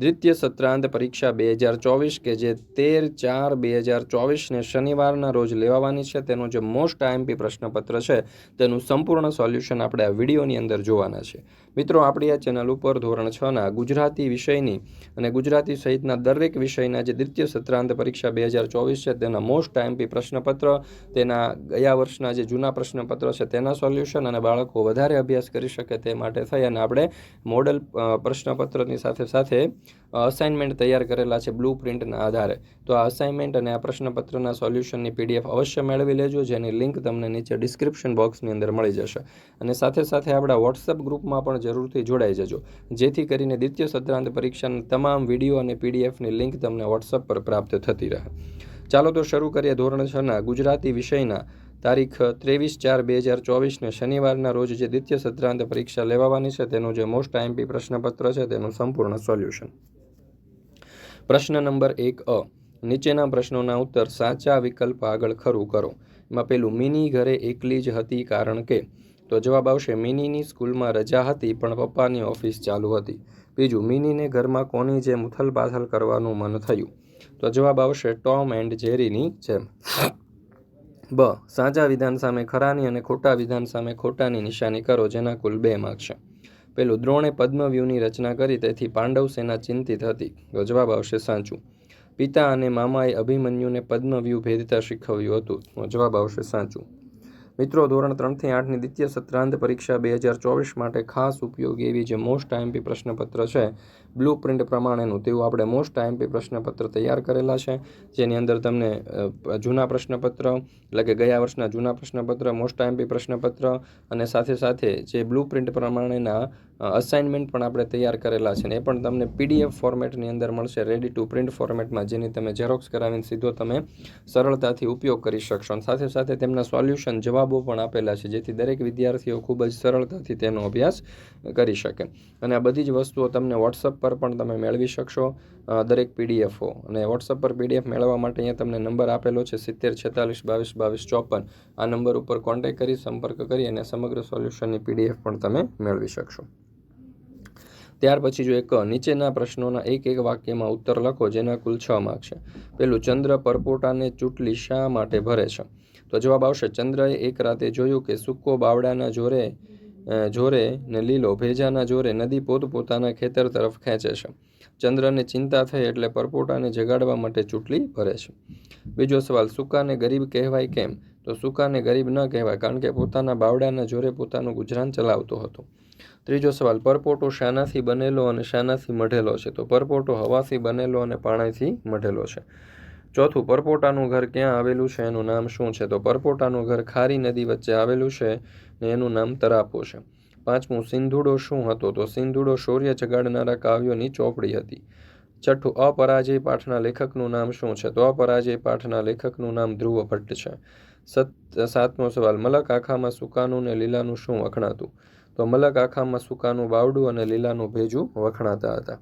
દ્વિતીય સત્રાંત પરીક્ષા બે હજાર ચોવીસ કે જે તેર ચાર બે હજાર ચોવીસને શનિવારના રોજ લેવાવાની છે, તેનો જે મોસ્ટ આઈએમપી પ્રશ્નપત્ર છે, તેનું સંપૂર્ણ સોલ્યુશન આપણે આ વિડીયોની અંદર જોવાના છે. મિત્રો, આપણી આ ચેનલ ઉપર ધોરણ છના ગુજરાતી વિષયની અને ગુજરાતી સહિતના દરેક વિષયના જે દ્વિતીય સત્રાંત પરીક્ષા બે હજાર ચોવીસ છે, તેના મોસ્ટ આઈએમપી પ્રશ્નપત્ર, તેના ગયા વર્ષના જે જૂના પ્રશ્નપત્ર છે, તેના સોલ્યુશન અને બાળકો વધારે અભ્યાસ કરી શકે તે માટે થઈ અને આપણે મોડલ પ્રશ્નપત્રની સાથે સાથે અસાઇનમેન્ટ તૈયાર કરેલા છે બ્લુ પ્રિન્ટના આધારે. તો આ અસાઇનમેન્ટ અને આ પ્રશ્નપત્રના સોલ્યુશનની પીડીએફ અવશ્ય મેળવી લેજો, જેની લિંક તમને નીચે ડિસ્ક્રિપ્શન બોક્સની અંદર મળી જશે. અને સાથે સાથે આપણા વોટ્સઅપ ગ્રુપમાં પણ જરૂરથી જોડાઈ જજો. જેથી કરીને દ્વિતીય સત્રાંત પરીક્ષાના તમામ વીડિયો અને પીડીએફની લિંક તમને વોટ્સઅપ પર પ્રાપ્ત થતી રહે. ચાલો તો શરૂ કરીએ ધોરણ છના ગુજરાતી વિષયના. તારીખ ત્રેવીસ ચાર બે હજાર ચોવીસને શનિવારના રોજ જે દ્વિતીય સત્રાંત પરીક્ષા લેવાવાની છે, તેનું જે મોસ્ટ આઈએમપી પ્રશ્નપત્ર છે, તેનું સંપૂર્ણ સોલ્યુશન પ્રશ્ન નંબર એક અ. નીચેના પ્રશ્નોના ઉત્તર સાચા વિકલ્પ આગળ ખરું કરો. એમાં પેલું, મિની ઘરે એકલી જ હતી કારણ કે? તો જવાબ આવશે, મિનીની સ્કૂલમાં રજા હતી, પણ પપ્પાની ઓફિસ ચાલુ હતી. બીજું, મિનીને ઘરમાં કોની જેમ ઉથલપાથલ કરવાનું મન થયું? તો જવાબ આવશે, ટોમ એન્ડ જેરીની જેમ. બ સાચા વિધાન સામે ખરાની અને ખોટા વિધાન સામે ખોટાની નિશાની કરો, જેના કુલ બે માર્ક છે. પેલું, દ્રોણે પદ્મવ્યૂહની રચના કરી, તેથી પાંડવ સેના ચિંતિત હતી. જવાબ આવશે, સાચું. પિતા અને મામાએ અભિમન્યુને પદ્મવ્યૂહ ભેદતા શીખવ્યું હતું. જવાબ આવશે, સાચું. મિત્રો, ધોરણ ત્રણથી આઠની દ્વિતીય સત્રાંત પરીક્ષા બે હજાર ચોવીસ માટે ખાસ ઉપયોગી એવી જે મોસ્ટ આઈએમપી પ્રશ્નપત્ર છે બ્લુ પ્રિન્ટ પ્રમાણેનું. તેવું આપણે મોસ્ટ આઈએમપી પ્રશ્નપત્ર તૈયાર કરેલા છે. જેની અંદર તમને જૂના પ્રશ્નપત્ર, એટલે કે ગયા વર્ષના જૂના પ્રશ્નપત્ર મોસ્ટ આઈએમપી પ્રશ્નપત્ર અને સાથે સાથે જે બ્લુ પ્રિન્ટ પ્રમાણેના અસાઇનમેન્ટ પણ આપણે તૈયાર કરેલા છે. ને એ પણ તમને પીડીએફ ફોર્મેટની અંદર મળશે રેડી ટુ પ્રિન્ટ ફોર્મેટમાં જેની તમે ઝેરોક્સ કરાવીને સીધો તમે સરળતાથી ઉપયોગ કરી શકશો. અને સાથે સાથે તેમના સોલ્યુશન જવાબો પણ આપેલા છે, જેથી દરેક વિદ્યાર્થીઓ ખૂબ જ સરળતાથી તેનો અભ્યાસ કરી શકે. અને આ બધી જ વસ્તુઓ તમને વોટ્સઅપ પર પણ તમે મેળવી શકશો દરેક પીડીએફો અને વોટ્સઅપ પર પીડીએફ મેળવવા માટે અહીંયા તમને નંબર આપેલો છે સિત્તેર છેતાલીસ બાવીસ બાવીસ ચોપન. આ નંબર ઉપર કોન્ટેક્ટ કરી, સંપર્ક કરી અને સમગ્ર સોલ્યુશનની પીડીએફ પણ તમે મેળવી શકશો. ત્યાર પછી જો એક નીચેના પ્રશ્નોના એક એક વાક્યમાં ઉત્તર લખો, જેના કુલ છ માર્ક છે. પેલું, ચંદ્ર પરપોટાને ચૂંટલી શા માટે ભરે છે? તો જવાબ આવશે, ચંદ્રએ એક રાતે જોયું કે સૂકો બાવડાના જોરે જોરે ને લીલો ભેજાના જોરે નદી પોતપોતાના ખેતર તરફ ખેંચે છે. ચંદ્રને ચિંતા થઈ એટલે પરપોટાને જગાડવા માટે ચૂંટલી ભરે છે. બીજો સવાલ, સૂકાને ગરીબ કહેવાય કેમ? તો સૂકાને ગરીબ ન કહેવાય કારણ કે પોતાના બાવડાના જોરે પોતાનું ગુજરાન ચલાવતો હતો. ત્રીજો સવાલ, પરપોટો શાનાથી બનેલો અને શાનાથી મઢેલો છે. તો પરપોટો હવાથી બનેલો અને પાણીથી મઢેલો છે. ચોથું, પરપોટાનું ઘર ક્યાં આવેલું છે? એનું નામ શું છે? તો પરપોટાનું ઘર ખારી નદી વચ્ચે આવેલું છે ને એનું નામ તરાપો છે. પાંચમું, સિંધુડો શું હતો? તો સિંધુડો શૌર્ય જગાડનારા કાવ્યોની ચોપડી હતી. છઠ્ઠું, અપરાજય પાઠના લેખકનું નામ શું છે? તો અપરાજય પાઠના લેખકનું નામ ધ્રુવ ભટ્ટ છે. સત, સાતમો સવાલ, મલક આખામાં સુકાનું ને લીલાનું શું વખણાતું? તો મલક આખામાં સુકાનું બાવડું અને લીલાનું ભેજું વખણાતા હતા.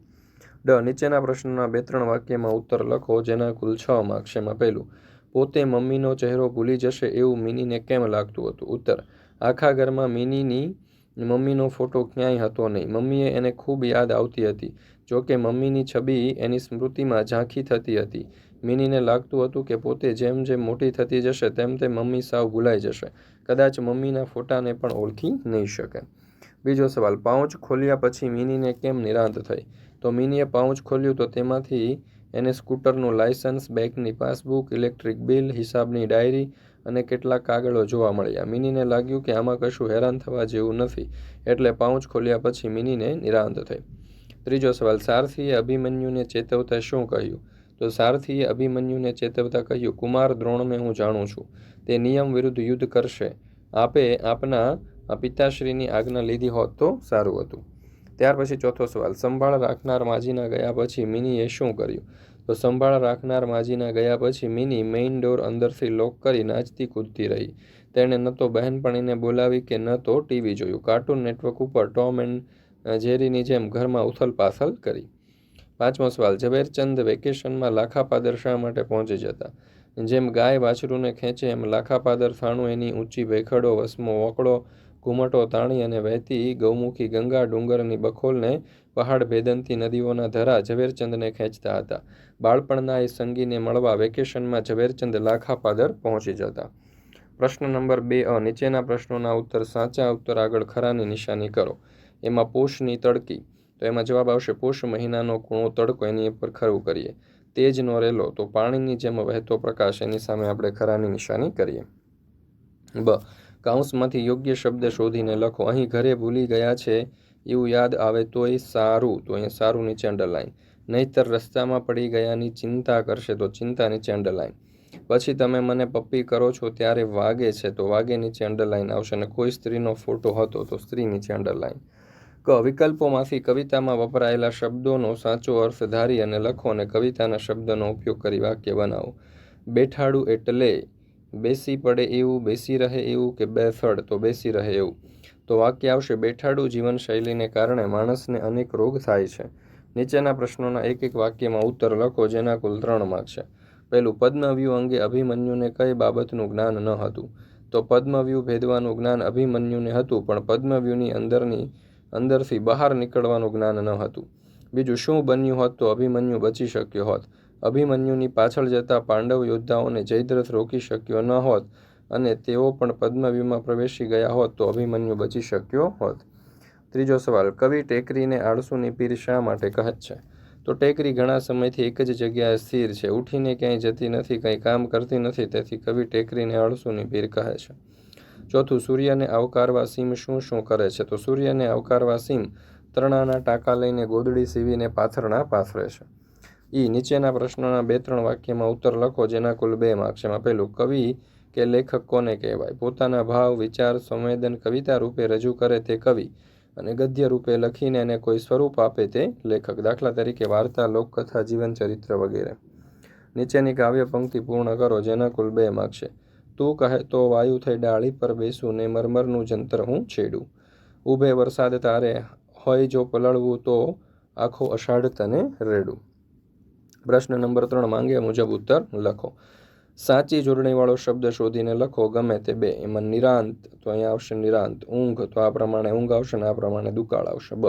ડ, નીચેના પ્રશ્નના બે ત્રણ વાક્યમાં ઉત્તર લખો, જેના કુલ છ માર્ક્સ એમાં પહેલું, પોતે મમ્મીનો ચહેરો ભૂલી જશે એવું મિનીને કેમ લાગતું હતું? ઉત્તર, આખા ઘરમાં મિનીની મમ્મીનો ફોટો ક્યાંય હતો નહીં. મમ્મીએ એને ખૂબ યાદ આવતી હતી. જોકે મમ્મીની છબી એની સ્મૃતિમાં ઝાંખી થતી હતી. મિનીને લાગતું હતું કે પોતે જેમ જેમ મોટી થતી જશે તેમ તેમ મમ્મી સાવ ભૂલાઈ જશે. કદાચ મમ્મીના ફોટાને પણ ઓળખી નહીં શકે. બીજો સવાલ, પાઉચ ખોલ્યા પછી મિનીને કેમ નિરાંત થઈ? તો મિનીએ પાઉચ ખોલ્યું તો તેમાંથી એને સ્કૂટરનું લાયસન્સ, બેંકની પાસબુક, ઇલેક્ટ્રિક બિલ, હિસાબની ડાયરી અને કેટલાક કાગળો જોવા મળ્યા. મિનીને લાગ્યું કે આમાં કશું હેરાન થવા જેવું નથી, એટલે પાઉચ ખોલ્યા પછી મિનીને નિરાંત થઈ. ત્રીજો સવાલ, સારથીએ અભિમન્યુને ચેતવતા શું કહ્યું? તો સારથીએ અભિમન્યુને ચેતવતા કહ્યું, કુમાર, દ્રોણને હું જાણું છું. તે નિયમ વિરુદ્ધ યુદ્ધ કરશે. આપે આપના પિતાશ્રીની આજ્ઞા લીધી હોત તો સારું હતું. ત્યાર પછી ચોથો સવાલ, સંભાળ રાખનાર માજીના ગયા પછી મિનીએ શું કર્યું? તો સંભાળ રાખનાર માજીના ગયા પછી મિની મેઇન ડોર અંદરથી લોક કરી નાચતી કૂદતી રહી. તેણે ન તો બહેનપણીને બોલાવી કે ન તો ટીવી જોયું. કાર્ટૂન નેટવર્ક ઉપર ટોમ એન્ડ જેરીની જેમ ઘરમાં ઉથલ પાથલ કરી. પાંચમો સવાલ, ઝવેરચંદ વેકેશનમાં લાખાપાદર શા માટે પહોંચી જતા? જેમ ગાય વાછરૂને ખેંચે એમ લાખાપાદર થાણું એની ઊંચી ભેખડો, વસમો, વોકળો ઘુમટો તાણી અને વહેતી ગૌમુખી ગંગા ડુંગરની બખોલને પહાડ ભેદંતી નદીઓના ધરા ઝવેરચંદને ખેંચતા હતા. બાળપણના એ સંગીને મળવા વેકેશનમાં ઝવેરચંદ લાખાપાદર પહોંચી જતા. પ્રશ્ન નંબર બે, અ, નીચેના પ્રશ્નોના ઉત્તર સાચા, ઉત્તર આગળ ખરાની નિશાની કરો. એમાં પોષની તડકી. તો એમાં જવાબ આવશે, પોષ મહિનાનો કૂણો તડકો, એની ઉપર ખરું કરીએ. તેજનો રેલો, તો પાણીની જેમ વહેતો પ્રકાશ, એની સામે આપણે ખરાની નિશાની કરીએ. બ કાઉન્સમાંથી યોગ્ય શબ્દ શોધીને લખો. અહીં ઘરે ભૂલી ગયા છે, એવું યાદ આવે તોય સારું. તો અહીંયા સારું નીચે અંડરલાઈન નહીતર રસ્તામાં પડી ગયાની ચિંતા કરશે તો ચિંતા નીચે અંડરલાઈન પછી તમે મને પપ્પી કરો છો ત્યારે વાગે છે તો વાગે નીચે અંડરલાઈન આવશે અને કોઈ સ્ત્રીનો ફોટો હતો તો સ્ત્રી નીચે અંડરલાઈન ક, વિકલ્પોમાંથી કવિતામાં વપરાયેલા શબ્દોનો સાચો અર્થ ધારી અને લખો અને કવિતાના શબ્દનો ઉપયોગ કરી વાક્ય બનાવો. બેઠાડું એટલે બેસી પડે એવું, બેસી રહે એવું કે બેસડ તો બેસી રહે એવું. તો વાક્ય આવશે, બેઠાડું જીવનશૈલીને કારણે માણસને અનેક રોગ થાય છે. નીચેના પ્રશ્નોના એક એક વાક્યમાં ઉત્તર લખો, જેના કુલ ત્રણ માર્ક છે. પહેલું, પદ્મવ્યૂહ અંગે અભિમન્યુને કઈ બાબતનું જ્ઞાન ન હતું? તો પદ્મવ્યૂહ ભેદવાનું જ્ઞાન અભિમન્યુને હતું, પણ પદ્મવ્યૂહની અંદરની, અંદરથી બહાર નીકળવાનું જ્ઞાન ન હતું. બીજું, શું બન્યું હોત તો અભિમન્યુ બચી શક્યો હોત? અભિમન્યુની પાછળ જતા પાંડવ યોદ્ધાઓને જયદ્રથ રોકી શક્યો ન હોત અને તેઓ પણ પદ્મવીમાં પ્રવેશી ગયા હોત તો અભિમન્યુ બચી શક્યો હોત. ત્રીજો સવાલ, કવિ ટેકરીને આળસુની પીર શા માટે કહે છે? તો ટેકરી ઘણા સમયથી એક જ જગ્યાએ સ્થિર છે, ઉઠીને ક્યાંય જતી નથી, કંઈ કામ કરતી નથી, તેથી કવિ ટેકરીને આળસુની પીર કહે છે. ચોથું, સૂર્યને આવકારવા સીમ શું શું કરે છે? તો સૂર્યને આવકારવા સીમ, તરણાના ટાંકા લઈને ગોદડી સીવીને પાથરણા પાથરે છે. ઈ નીચેના પ્રશ્નોના બે ત્રણ વાક્યમાં ઉત્તર લખો, જેના કુલ બે માર્ક્સ એમાં પહેલું, કવિ કે લેખક કોને કહેવાય? પોતાના ભાવ, વિચાર, સંવેદન, કવિતા રૂપે રજૂ કરે તે કવિ અને ગદ્ય રૂપે લખીને એને કોઈ સ્વરૂપ આપે તે લેખક. દાખલા તરીકે વાર્તા, લોકકથા જીવન ચરિત્ર વગેરે. નીચેની કાવ્ય પંક્તિ પૂર્ણ કરો, જેના કુલ બે છે. તું કહે તો વાયુ થઈ ડાળી પર બેસું ને મરમરનું જંતર હું છેડું. ઊભે વરસાદ તારે, હોય જો પલળવું તો આખો અષાઢ તને રેડું. પ્રશ્ન નંબર ત્રણ, માંગ્યા મુજબ ઉત્તર લખો. સાચી જોડણીવાળો શબ્દ શોધીને લખો, ગમે તે બે. એમાં નિરાંત, તો અહીંયા આવશે નિરાંત. ઊંઘ, તો આ પ્રમાણે ઊંઘ આવશે ને આ પ્રમાણે દુકાળ આવશે. બ.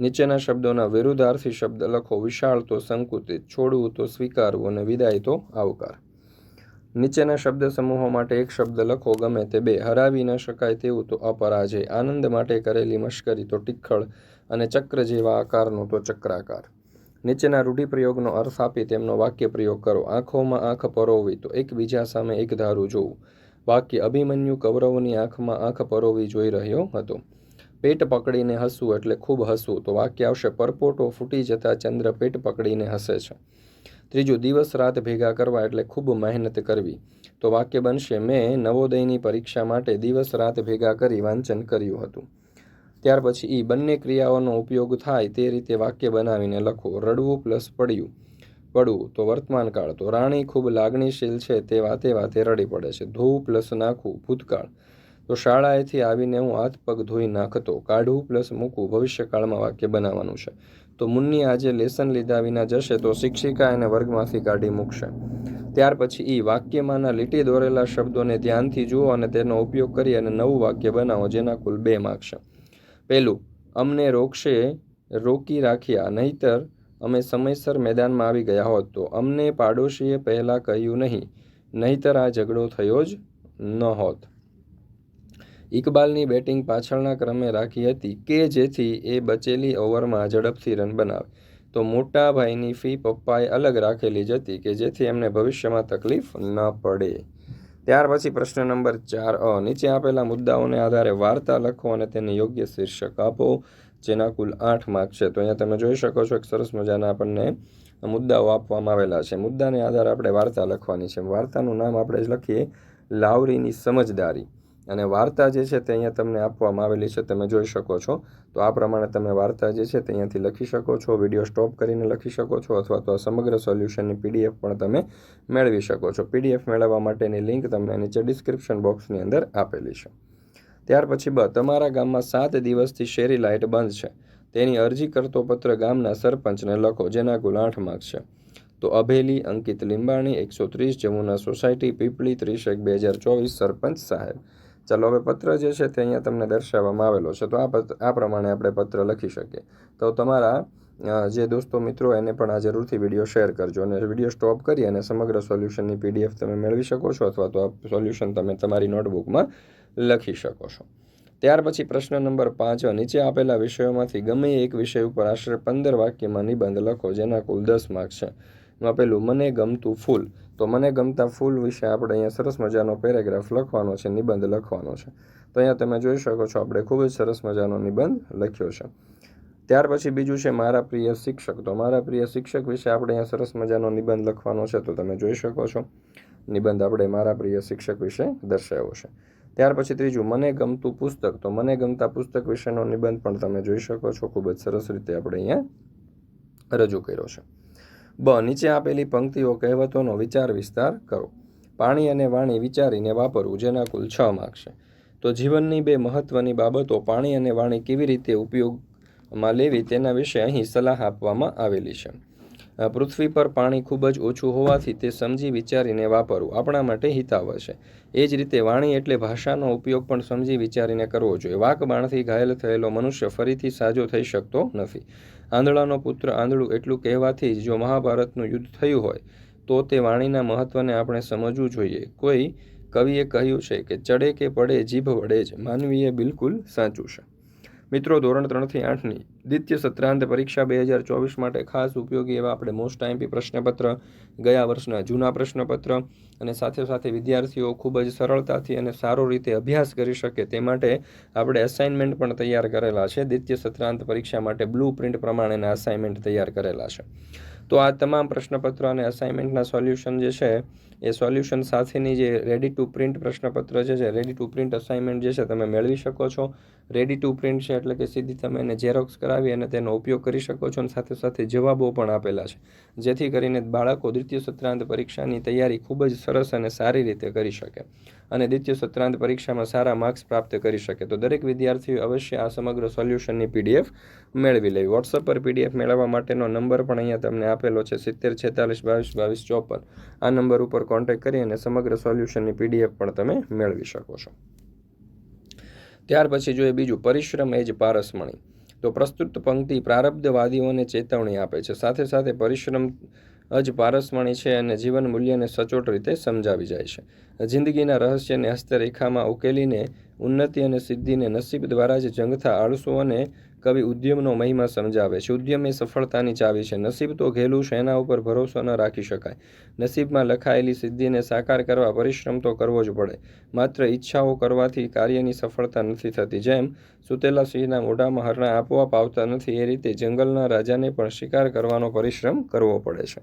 નીચેના શબ્દોના વિરુદ્ધાર્થી શબ્દ લખો, વિશાળ તો સંકુચિત, છોડવું તો સ્વીકારવું અને વિદાય તો આવકાર. નીચેના શબ્દ સમૂહો માટે એક શબ્દ લખો, ગમે તે બે. હરાવી ન શકાય તેવું તો અપરાજય. આનંદ માટે કરેલી મશ્કરી તો ટીખળ અને ચક્ર જેવા આકારનો તો ચક્રાકાર. નીચેના રૂઢિપ્રયોગનો અર્થ આપી તેમનો વાક્ય પ્રયોગ કરો. આંખોમાં આંખ પરોવી તો એકબીજા સામે એક ધારું જોવું. વાક્ય અભિમન્યુ કૌરવની આંખમાં આંખ પરોવી જોઈ રહ્યો હતો. પેટ પકડીને હસવું એટલે ખૂબ હસવું. તો વાક્ય આવશે, પરપોટો ફૂટી જતા ચંદ્ર પેટ પકડીને હસે છે. ત્રીજું, દિવસ રાત ભેગા કરવા એટલે ખૂબ મહેનત કરવી. તો વાક્ય બનશે, મેં નવોદયની પરીક્ષા માટે દિવસ રાત ભેગા કરી વાંચન કર્યું હતું. ત્યાર પછી એ બંને ક્રિયાઓનો ઉપયોગ થાય તે રીતે વાક્ય બનાવીને લખો. રડવું પ્લસ પડ્યું. પડવું તો વર્તમાન કાળ. તો રાણી ખૂબ લાગણીશીલ છે તે વાતે વાતે રડી પડે છે. ધોવું પ્લસ નાખવું ભૂતકાળ. તો શાળાએથી આવીને હું હાથ પગ ધોઈ નાખતો, કાઢવું પ્લસ મૂકવું ભવિષ્યકાળમાં વાક્ય બનાવવાનું છે. તો મુન્ની આજે લેસન લીધા વિના જશે તો શિક્ષિકા એને વર્ગમાંથી કાઢી મૂકશે. ત્યાર પછી એ વાક્યમાંના લીટી દોરેલા શબ્દોને ધ્યાનથી જુઓ અને તેનો ઉપયોગ કરી અને નવું વાક્ય બનાવો, જેના કુલ બે માર્ક છે. પહેલું અમને રોકશે, રોકી રાખ્યા, નહીતર અમે સમયસર મેદાનમાં આવી ગયા હોત તો અમને પાડોશીએ પહેલાં કહ્યું નહીં, નહીતર આ ઝઘડો થયો જ ન હોત. ઇકબાલની બેટિંગ પાછળના ક્રમે રાખી હતી કે જેથી એ બચેલી ઓવરમાં ઝડપથી રન બનાવે. તો મોટા ભાઈની ફી પપ્પાએ અલગ રાખેલી જ હતી કે જેથી એમને ભવિષ્યમાં તકલીફ ન પડે. ત્યાર પછી પ્રશ્ન નંબર ચાર, અ, નીચે આપેલા મુદ્દાઓને આધારે વાર્તા લખો અને તેને યોગ્ય શીર્ષક આપો, જેના કુલ આઠ માર્ક છે. તો અહીંયા તમે જોઈ શકો છો એક સરસ મજાના આપણને મુદ્દાઓ આપવામાં આવેલા છે. મુદ્દાને આધારે આપણે વાર્તા લખવાની છે. વાર્તાનું નામ આપણે લખીએ લાવરીની સમજદારી. અને વાર્તા જે છે તે અહીંયા તમને આપવામાં આવેલી છે. તમે જોઈ શકો છો. તો આ પ્રમાણે તમે વાર્તા જે છે તે અહીંયાથી લખી શકો છો, વીડિયો સ્ટોપ કરીને લખી શકો છો, અથવા તો સમગ્ર સોલ્યુશનની પીડીએફ પણ તમે મેળવી શકો છો. પીડીએફ મેળવવા માટેની લિંક તમને નીચે ડિસ્ક્રિપ્શન બોક્સની અંદર આપેલી છે. ત્યાર પછી બ, તમારા ગામમાં સાત દિવસથી શેરી લાઇટ બંધ છે. તેની અરજી કરતો પત્ર ગામના સરપંચને લખો, જેના કુલ આઠ માર્ક્સ છે. તો અભેલી, અંકિત લીંબાણી, એકસો ત્રીસ, જમુના સોસાયટી, પીપળી ત્રીસ એક બે હજાર ચોવીસ, સરપંચ સાહેબ. ચાલો હવે પત્ર જે છે તે અહીંયા તમને દર્શાવવામાં આવેલો છે. તો આ આ પ્રમાણે આપણે પત્ર લખી શકીએ. તો તમારા જે દોસ્તો મિત્રો એને પણ આ જરૂરથી વીડિયો શેર કરજો અને વીડિયો સ્ટોપ કરી અને સમગ્ર સોલ્યુશનની પીડીએફ તમે મેળવી શકો છો અથવા તો આ સોલ્યુશન તમે તમારી નોટબુકમાં લખી શકો છો. ત્યાર પછી પ્રશ્ન નંબર પાંચ, નીચે આપેલા વિષયોમાંથી ગમે એક વિષય ઉપર આશરે પંદર વાક્યમાં નિબંધ લખો, જેના કુલ દસ માર્ક છે. એમાં પેલું, મને ગમતું ફૂલ. તો મને ગમતા ફૂલ વિશે આપણે અહીંયા સરસ મજાનો પેરેગ્રાફ લખવાનો છે, નિબંધ લખવાનો છે. તો અહીંયા તમે જોઈ શકો છો, આપણે ખૂબ જ સરસ મજાનો નિબંધ લખ્યો છે. ત્યાર પછી બીજું છે મારા પ્રિય શિક્ષક. તો મારા પ્રિય શિક્ષક વિશે આપણે અહીંયા સરસ મજાનો નિબંધ લખવાનો છે, તો તમે જોઈ શકો છો. નિબંધ આપણે મારા પ્રિય શિક્ષક વિશે દર્શાવ્યો છે. ત્યાર પછી ત્રીજું, મને ગમતું પુસ્તક. તો મને ગમતા પુસ્તક વિશેનો નિબંધ પણ તમે જોઈ શકો છો. ખૂબ જ સરસ રીતે આપણે અહીંયા રજૂ કર્યો છે. બ, નીચે આપેલી પંક્તિઓ કહેવતોનો વિચાર વિસ્તાર કરો. પાણી અને વાણી વિચારીને વાપરવું, જેના કુલ છ છે. તો જીવનની બે મહત્વની બાબતો પાણી અને વાણી કેવી રીતે ઉપયોગમાં લેવી તેના વિશે અહીં સલાહ આપવામાં આવેલી છે. પૃથ્વી પર પાણી ખૂબ જ ઓછું હોવાથી તે સમજી વિચારીને વાપરવું આપણા માટે હિતાવહ છે. એ જ રીતે વાણી એટલે ભાષાનો ઉપયોગ પણ સમજી વિચારીને કરવો જોઈએ. વાક બાણથી ઘાયલ થયેલો મનુષ્ય ફરીથી સાજો થઈ શકતો નથી. આંધળાનો પુત્ર આંધળું એટલું કહેવાથી જો મહાભારતનું યુદ્ધ થયું હોય, તો તે વાણીના મહત્વને આપણે સમજવું જોઈએ. કોઈ કવિએ કહ્યું છે કે ચડે કે પડે જીભ વડે જ માનવીએ બિલકુલ સાચું છે. મિત્રો, ધોરણ ત્રણથી આઠની દ્વિતીય સત્રાંત પરીક્ષા બે હજાર ચોવીસ માટે ખાસ ઉપયોગી એવા આપણે મોસ્ટ આઈમ્પી પ્રશ્નપત્ર, ગયા વર્ષના જૂના પ્રશ્નપત્ર અને સાથે સાથે વિદ્યાર્થીઓ ખૂબ જ સરળતાથી અને સારો રીતે અભ્યાસ કરી શકે તે માટે આપણે અસાઇનમેન્ટ પણ તૈયાર કરેલા છે. દ્વિતીય સત્રાંત પરીક્ષા માટે બ્લુ પ્રિન્ટ પ્રમાણેના અસાઇનમેન્ટ તૈયાર કરેલા છે. તો આ તમામ પ્રશ્નપત્રો અને અસાઇનમેન્ટના સોલ્યુશન જે છે, એ સોલ્યુશન સાથેની જે રેડી ટુ પ્રિન્ટ પ્રશ્નપત્ર જે છે રેડી ટુ પ્રિન્ટ અસાઇનમેન્ટ જે છે, તમે મેળવી શકો છો. રેડી ટુ પ્રિન્ટ છે એટલે કે સીધી તમે એને ઝેરોક્સ કરાવી અને તેનો ઉપયોગ કરી શકો છો અને સાથે સાથે જવાબો પણ આપેલા છે. જેથી કરીને બાળકો દ્વિતીય સત્રાંત પરીક્ષાની તૈયારી ખૂબ જ સરસ અને સારી રીતે કરી શકે. અને દ્વિતીય સત્રાંત પરીક્ષામાં સારા માર્ક્સ પ્રાપ્ત કરી શકે. તો દરેક વિદ્યાર્થીઓ અવશ્ય આ સમગ્ર સોલ્યુશનની પીડીએફ મેળવી લેવી. વોટ્સઅપ પર પીડીએફ મેળવવા માટેનો નંબર પણ અહીંયા તમને આપેલો છે, સિત્તેર, છેતાલીસ, બાવીસ બાવીસ, ચોપન. આ નંબર ઉપર કોન્ટેક્ટ કરી અને સમગ્ર સોલ્યુશનની પીડીએફ પણ તમે મેળવી શકો છો. ત્યાર પછી જોઈએ બીજું, પરિશ્રમ એ જ પારસમણી. તો પ્રસ્તુત પંક્તિ પ્રારબ્ધવાદીઓને ચેતવણી આપે છે. સાથે સાથે પરિશ્રમ જ પારસમણી છે અને જીવન મૂલ્યને સચોટ રીતે સમજાવી જાય છે. જિંદગીના રહસ્યને હસ્તરેખામાં ઉકેલીને, ઉન્નતિ અને સિદ્ધિને નસીબ દ્વારા જ જંગથા આળસુ અને કવિ ઉદ્યમનો મહિમા સમજાવે છે. ઉદ્યમ એ સફળતાની ચાવી છે. નસીબ તો ઘેલું છે. એના ઉપર ભરોસો ન રાખી શકાય. નસીબમાં લખાયેલી સિદ્ધિને સાકાર કરવા પરિશ્રમ તો કરવો જ પડે. માત્ર ઈચ્છાઓ કરવાથી કાર્યની સફળતા નથી થતી. જેમ સુતેલા સિંહના મોઢામાં હરણા આપોઆપ આવતા નથી, એ રીતે જંગલના રાજાને પણ શિકાર કરવાનો પરિશ્રમ કરવો પડે છે.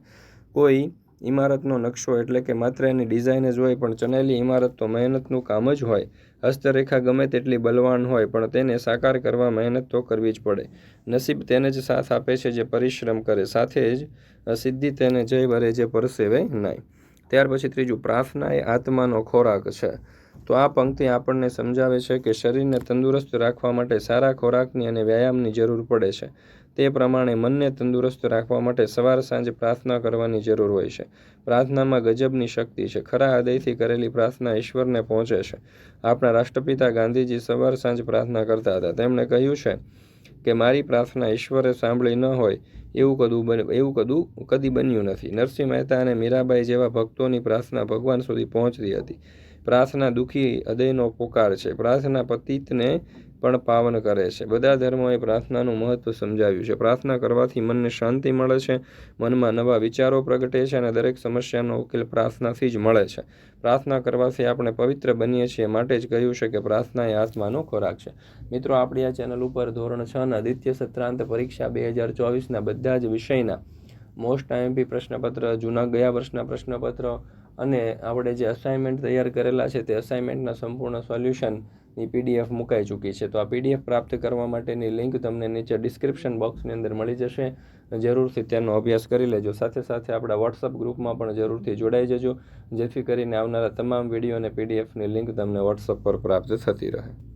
કોઈ ઇમારતનો નકશો એટલે કે માત્ર એની ડિઝાઇન જ હોય પણ ચનેલી ઇમારત તો મહેનતનું કામ જ હોય. હસ્તરેખા ગમે તેટલી બલવાન હોય, પણ તેને સાકાર કરવા મહેનત તો કરવી જ પડે. નસીબ તેને જ સાથ આપે છે જે પરિશ્રમ કરે, સાથે જ સિદ્ધિ તેને જય વરે જે પરસેવે નહીં ત્યાર પછી ત્રીજું, પ્રાર્થના એ આત્માનો ખોરાક છે. તો આ પંક્તિ આપણને સમજાવે છે કે શરીરને તંદુરસ્ત રાખવા માટે સારા ખોરાકની અને વ્યાયામની જરૂર પડે છે. તે પ્રમાણે મનને તંદુરસ્ત રાખવા માટે સવાર સાંજ પ્રાર્થના કરવાની જરૂર હોય છે. પ્રાર્થનામાં ગજબની શક્તિ છે. ખરા હૃદયથી કરેલી પ્રાર્થના ઈશ્વરને પહોંચે છે. આપણા રાષ્ટ્રપિતા ગાંધીજી સવાર સાંજ પ્રાર્થના કરતા હતા. તેમણે કહ્યું છે કે, મારી પ્રાર્થના ઈશ્વરે સાંભળી ન હોય એવું કદું એવું કદું, કદી બન્યું નથી નરસિંહ મહેતા અને મીરાબાઈ જેવા ભક્તોની પ્રાર્થના ભગવાન સુધી પહોંચતી હતી. પ્રાર્થના દુઃખી હૃદયનો પોકાર છે. પ્રાર્થના પતિતને પણ પાવન કરે છે. બધા ધર્મોએ પ્રાર્થનાનું મહત્વ સમજાવ્યું છે. પ્રાર્થના કરવાથી મનને શાંતિ મળે છે, મનમાં નવા વિચારો પ્રગટે છે અને દરેક સમસ્યાનો ઉકેલ પ્રાર્થનાથી જ મળે છે. પ્રાર્થના કરવાથી આપણે પવિત્ર બનીએ છીએ માટે જ કહ્યું છે કે પ્રાર્થના એ આત્માનો ખોરાક છે. મિત્રો, આપણી આ ચેનલ ઉપર ધોરણ છ ના દ્વિતીય સત્રાંત પરીક્ષા બે હજાર ચોવીસના બધા જ વિષયના મોસ્ટ આઈએમપી પ્રશ્નપત્ર, જૂના ગયા વર્ષના પ્રશ્નપત્ર અને આપણે જે અસાઇનમેન્ટ તૈયાર કરેલા છે તે અસાઇનમેન્ટના સંપૂર્ણ સોલ્યુશનની પીડીએફ મુકાઈ ચૂકી છે. તો આ પીડીએફ પ્રાપ્ત કરવા માટેની લિંક તમને નીચે ડિસ્ક્રિપ્શન બોક્સની અંદર મળી જશે. જરૂરથી તેનો અભ્યાસ કરી લેજો. સાથે સાથે આપણા વોટ્સઅપ ગ્રુપમાં પણ જરૂરથી જોડાઈ જજો. જેથી કરીને આવનારા તમામ વીડિયો અને પીડીએફની લિંક તમને વોટ્સઅપ પર પ્રાપ્ત થતી રહે.